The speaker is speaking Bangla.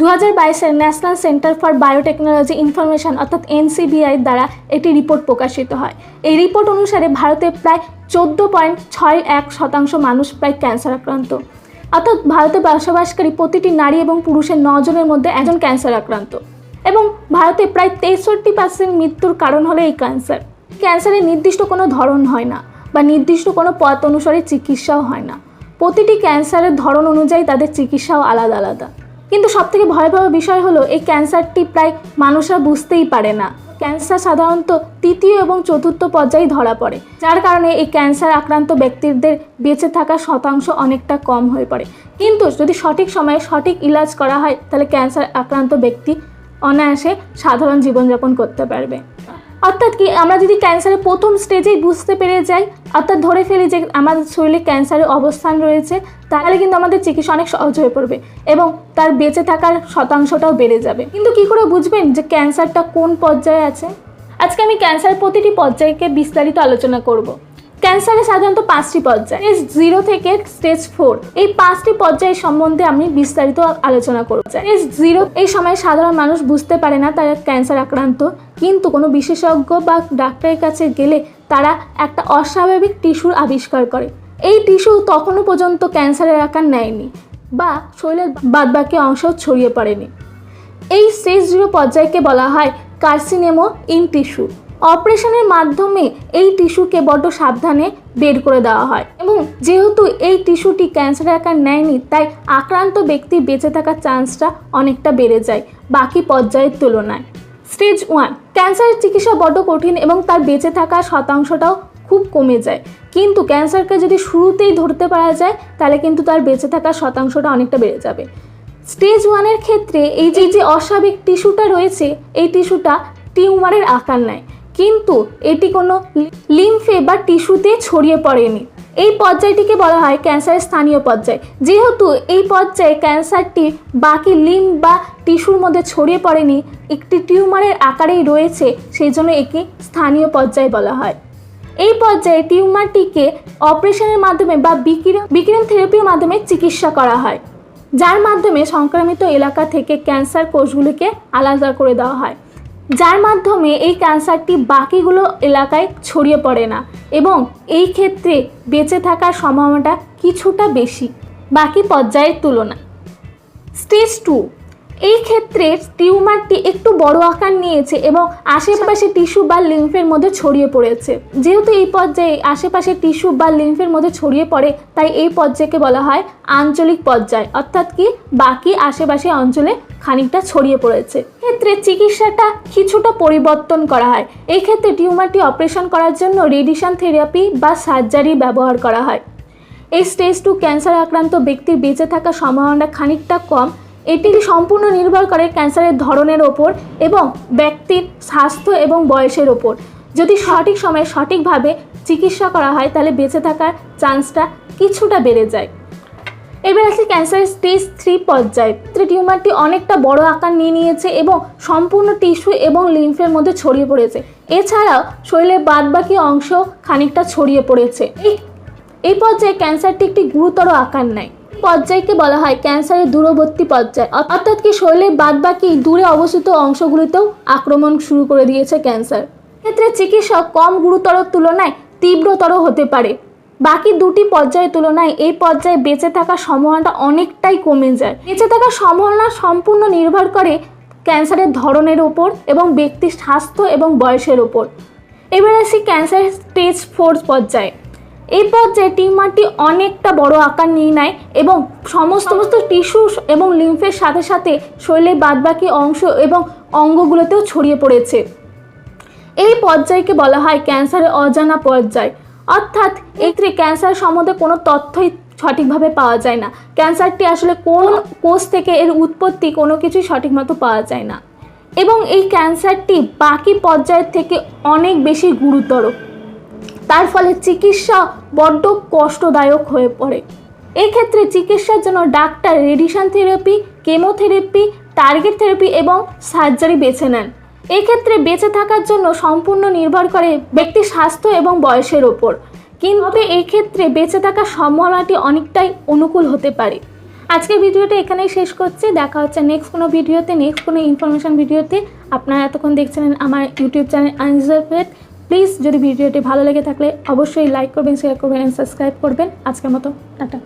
দু হাজার বাইশের national centre for biotechnology information অর্থাৎ এনসিবিআই দ্বারা একটি রিপোর্ট প্রকাশিত হয়। এই রিপোর্ট অনুসারে ভারতে প্রায় চোদ্দ পয়েন্ট ছয় এক শতাংশ মানুষ প্রায় ক্যান্সার আক্রান্ত অর্থাৎ ভারতে বসবাসকারী প্রতিটি নারী এবং পুরুষের নজনের মধ্যে একজন ক্যান্সার আক্রান্ত এবং ভারতে প্রায় তেষট্টি পার্সেন্ট মৃত্যুর কারণ হলো এই ক্যান্সার। ক্যান্সারের নির্দিষ্ট কোনো ধরন হয় না বা নির্দিষ্ট কোনো পথ অনুসারে চিকিৎসাও হয় না। প্রতিটি ক্যান্সারের ধরন অনুযায়ী তাদের চিকিৎসাও আলাদা আলাদা। কিন্তু সবথেকে ভয়াবহ বিষয় হলো, এই ক্যান্সারটি প্রায় মানুষরা বুঝতেই পারে না। ক্যান্সার সাধারণত তৃতীয় এবং চতুর্থ পর্যায়ে ধরা পড়ে, যার কারণে এই ক্যান্সার আক্রান্ত ব্যক্তিদের বেঁচে থাকার শতাংশ অনেকটা কম হয়ে পড়ে। কিন্তু যদি সঠিক সময়ে সঠিক ইলাজ করা হয়, তাহলে ক্যান্সার আক্রান্ত ব্যক্তি অনায়াসে সাধারণ জীবনযাপন করতে পারবে। অর্থাৎ কি আমরা যদি ক্যান্সারের প্রথম স্টেজেই বুঝতে পেরে যাই, অর্থাৎ ধরে ফেলি যে আমাদের শরীরে ক্যান্সারের অবস্থান রয়েছে, তাহলে কিন্তু আমাদের চিকিৎসা অনেক সহজ হয়ে পড়বে এবং তার বেঁচে থাকার শতাংশটাও বেড়ে যাবে। কিন্তু কি করে বুঝবেন যে ক্যান্সারটা কোন পর্যায়ে আছে? আজকে আমি ক্যান্সারের প্রতিটি পর্যায়কে বিস্তারিত আলোচনা করব। ক্যান্সারের সাধারণত পাঁচটি পর্যায়। স্টেজ জিরো থেকে স্টেজ ফোর এই পাঁচটি পর্যায়ের সম্বন্ধে আমি বিস্তারিত আলোচনা করব। স্টেজ জিরো এই সময় সাধারণ মানুষ বুঝতে পারে না তারা ক্যান্সার আক্রান্ত। কিন্তু কোনো বিশেষজ্ঞ বা ডাক্তারের কাছে গেলে তারা একটা অস্বাভাবিক টিস্যুর আবিষ্কার করে। এই টিস্যু তখনও পর্যন্ত ক্যান্সারের আকার নেয়নি বা শরীরের বাদবাকি অংশ ছড়িয়ে পড়েনি। এই স্টেজ জিরো পর্যায়কে বলা হয় কার্সিনেমো ইন টিস্যু অপারেশনের মাধ্যমে এই টিস্যুকে বড্ড সাবধানে বের করে দেওয়া হয়। এবং যেহেতু এই টিস্যুটি ক্যান্সারের আকার নেয়নি, তাই আক্রান্ত ব্যক্তি বেঁচে থাকার চান্সটা অনেকটা বেড়ে যায় বাকি পর্যায়ের তুলনায়। স্টেজ ওয়ান ক্যান্সারের চিকিৎসা বড্ড কঠিন এবং তার বেঁচে থাকার শতাংশটাও খুব কমে যায়। কিন্তু ক্যান্সারকে যদি শুরুতেই ধরতে পারা যায়, তাহলে কিন্তু তার বেঁচে থাকার শতাংশটা অনেকটা বেড়ে যাবে। স্টেজ ওয়ানের ক্ষেত্রে এই যে যে অস্বাভাবিক টিস্যুটা রয়েছে, এই টিস্যুটা টিউমারের আকার নেয়। কিন্তু এটি কোনো লিম্ফে বা টিস্যুতে ছড়িয়ে পড়েনি। এই পর্যায়টিকে বলা হয় ক্যান্সারের স্থানীয় পর্যায়। যেহেতু এই পর্যায়ে ক্যান্সারটি বাকি লিম্ফ বা টিস্যুর মধ্যে ছড়িয়ে পড়েনি, একটি টিউমারের আকারেই রয়েছে, সেই জন্য একে স্থানীয় পর্যায় বলা হয়। এই পর্যায়ে টিউমারটিকে অপারেশনের মাধ্যমে বা বিকিরণ বিকিরণ থেরাপির মাধ্যমে চিকিৎসা করা হয়। যার মাধ্যমে সংক্রামিত এলাকা থেকে ক্যান্সার কোষগুলিকে আলাদা করে দেওয়া হয়। যার মাধ্যমে এই ক্যান্সারটি বাকিগুলো এলাকায় ছড়িয়ে পড়ে না এবং এই ক্ষেত্রে বেঁচে থাকার সম্ভাবনাটা কিছুটা বেশি, বাকি পর্যায়ের তুলনায়। স্টেজ টু এই ক্ষেত্রে টিউমারটি একটু বড় আকার নিয়েছে এবং আশেপাশে টিস্যু বা লিম্ফের মধ্যে ছড়িয়ে পড়েছে। যেহেতু এই পর্যায়ে আশেপাশে টিস্যু বা লিম্ফের মধ্যে ছড়িয়ে পড়ে, তাই এই পর্যায়কে বলা হয় আঞ্চলিক পর্যায়। অর্থাৎ কি? বাকি আশেপাশে অঞ্চলে খানিকটা ছড়িয়ে পড়েছে। ক্ষেত্রে চিকিৎসাটা কিছুটা পরিবর্তন করা হয়। এই ক্ষেত্রে টিউমারটি অপারেশন করার জন্য রেডিয়েশন থেরাপি বা সার্জারি ব্যবহার করা হয়। এই স্টেজ টু ক্যান্সার আক্রান্ত ব্যক্তির বেঁচে থাকার সম্ভাবনা খানিকটা কম। এটি সম্পূর্ণ নির্ভর করে ক্যান্সারের ধরনের ওপর এবং ব্যক্তির স্বাস্থ্য এবং বয়সের ওপর। যদি সঠিক সময়ে সঠিকভাবে চিকিৎসা করা হয়, তাহলে বেঁচে থাকার চান্সটা কিছুটা বেড়ে যায়। এবার আসি ক্যান্সারের স্টেজ থ্রি পর্যায়ে। টিউমারটি অনেকটা বড় আকার নিয়ে নিয়েছে এবং সম্পূর্ণ টিস্যু এবং লিম্ফের মধ্যে ছড়িয়ে পড়েছে। এছাড়াও শরীরের বাদবাকি অংশ খানিকটা ছড়িয়ে পড়েছে। এই পর্যায়ে ক্যান্সারটি একটি গুরুতর আকার নেয়। পর্যায়কে বলা হয় ক্যান্সারের দূরবর্তী পর্যায়। অর্থাৎ কি শরীরের বাদবাকি দূরে অবস্থিত অংশগুলিতেও আক্রমণ শুরু করে দিয়েছে ক্যান্সার। ক্ষেত্রে চিকিৎসা কম গুরুতর তুলনায় তীব্রতর হতে পারে। বাকি দুটি পর্যায়ের তুলনায় এই পর্যায়ে বেঁচে থাকার সম্ভাবনাটা অনেকটাই কমে যায়। বেঁচে থাকার সম্ভাবনা সম্পূর্ণ নির্ভর করে ক্যান্সারের ধরনের ওপর এবং ব্যক্তির স্বাস্থ্য এবং বয়সের ওপর। এবার আসি ক্যান্সার স্টেজ ফোর পর্যায়ে। এই পর্যায়ে টিউমারটি অনেকটা বড় আকার নিয়ে নেয় এবং সমস্ত সমস্ত টিস্যু এবং লিম্ফের সাথে সাথে শরীরের বাদবাকি অংশ এবং অঙ্গগুলোতেও ছড়িয়ে পড়েছে। এই পর্যায়কে বলা হয় ক্যান্সারের অজানা পর্যায়। অর্থাৎ এক্ষেত্রে ক্যান্সার সম্বন্ধে কোনো তথ্যই সঠিকভাবে পাওয়া যায় না। ক্যান্সারটি আসলে কোন কোষ থেকে এর উৎপত্তি কোনো কিছুই সঠিক মতো পাওয়া যায় না। এবং এই ক্যান্সারটি বাকি পর্যায়ের থেকে অনেক বেশি গুরুতর। তার ফলে চিকিৎসা বড্ড কষ্টদায়ক হয়ে পড়ে। এক্ষেত্রে চিকিৎসার জন্য doctor radiation therapy, chemotherapy, target therapy এবং সার্জারি বেছে নেন। এক্ষেত্রে বেঁচে থাকার জন্য সম্পূর্ণ নির্ভর করে ব্যক্তির স্বাস্থ্য এবং বয়সের ওপর। কিন্তু এই ক্ষেত্রে বেঁচে থাকার সম্ভাবনাটি অনেকটাই অনুকূল হতে পারে। আজকের ভিডিওটা এখানেই শেষ করছি। দেখা হচ্ছে নেক্সট কোনো ভিডিওতে নেক্সট কোনো ইনফরমেশন ভিডিওতে। আপনারা এতক্ষণ দেখছিলেন আমার ইউটিউব চ্যানেল আনজারফেট প্লিজ যদি ভিডিওটি ভালো লেগে থাকলে অবশ্যই লাইক করবেন শেয়ার করবেন সাবস্ক্রাইব করবেন। আজকের মতো, টাটা।